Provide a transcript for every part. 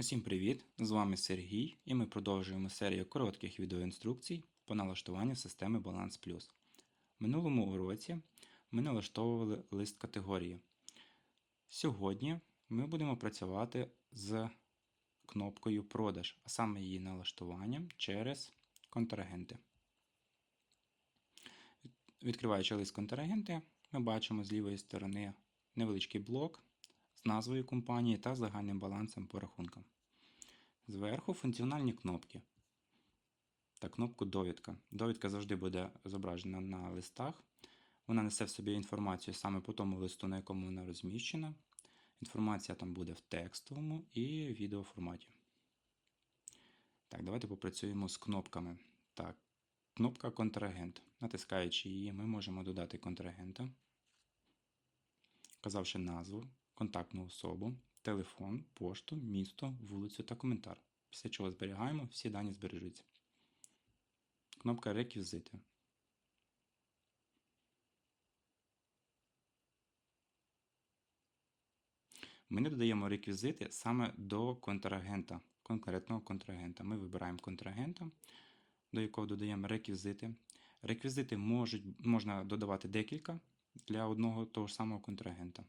Усім привіт! З вами Сергій і ми продовжуємо серію коротких відеоінструкцій по налаштуванню системи Balance Plus. В минулому уроці ми налаштовували лист категорії. Сьогодні ми будемо працювати з кнопкою Продаж, а саме її налаштуванням через контрагенти. Відкриваючи лист контрагенти, ми бачимо з лівої сторони невеличкий блок з назвою компанії та загальним балансом по рахункам. Зверху функціональні кнопки та кнопку Довідка. Довідка завжди буде зображена на листах. Вона несе в собі інформацію саме по тому листу, на якому вона розміщена. Інформація там буде в текстовому і відеоформаті. Так, давайте попрацюємо з кнопками. Так, кнопка Контрагент. Натискаючи її, ми можемо додати контрагента, вказавши назву, контактну особу, телефон, пошту, місто, вулицю та коментар. Після чого зберігаємо, всі дані збережуться. Кнопка Реквізити. Ми не додаємо реквізити саме до контрагента, конкретного контрагента. Ми вибираємо контрагента, до якого додаємо реквізити. Реквізити можуть, можна додавати декілька для одного того ж самого контрагента.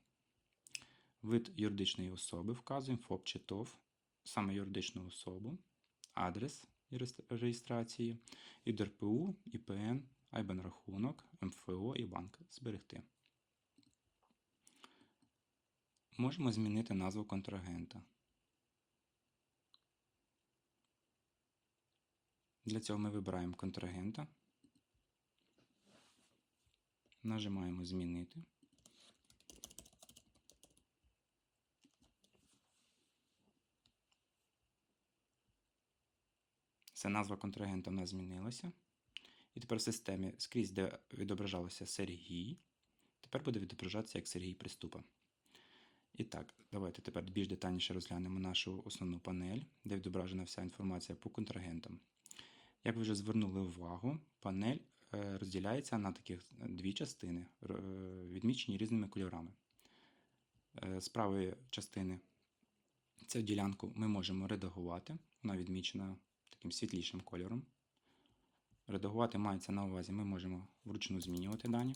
Вид юридичної особи вказуємо ФОП чи ТОВ, саме юридичну особу, адрес реєстрації, і ДРПУ, ІПН, айбан рахунок, МФО і банк зберегти. Можемо змінити назву контрагента. Для цього ми вибираємо контрагента, нажимаємо Змінити. Це назва контрагента в нас змінилася. І тепер в системі скрізь, де відображалося Сергій, тепер буде відображатися як Сергій Приступа. І так, давайте тепер більш детальніше розглянемо нашу основну панель, де відображена вся інформація по контрагентам. Як ви вже звернули увагу, панель е, розділяється на таких дві частини, е, відмічені різними кольорами. Е, З правої частини цю ділянку ми можемо редагувати, вона відмічена таким світлішим кольором. Редагувати мається на увазі, ми можемо вручну змінювати дані,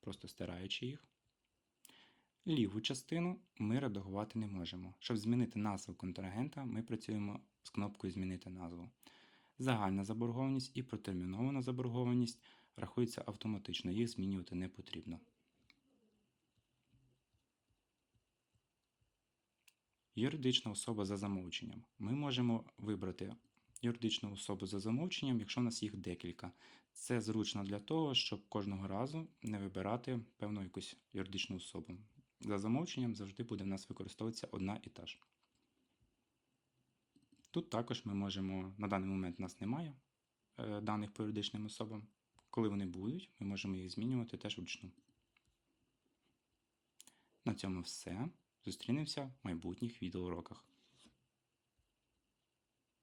просто стираючи їх. Ліву частину ми редагувати не можемо. Щоб змінити назву контрагента, ми працюємо з кнопкою Змінити назву. Загальна заборгованість і протермінована заборгованість рахуються автоматично, їх змінювати не потрібно. Юридична особа за замовченням. Ми можемо вибрати юридичну особу за замовченням, якщо в нас їх декілька. Це зручно для того, щоб кожного разу не вибирати певну якусь юридичну особу. За замовченням завжди буде в нас використовуватися одна і та ж. Тут також ми можемо, на даний момент у нас немає е, даних по юридичним особам. Коли вони будуть, ми можемо їх змінювати теж вручну. На цьому все. Зустрінемося в майбутніх відеоуроках.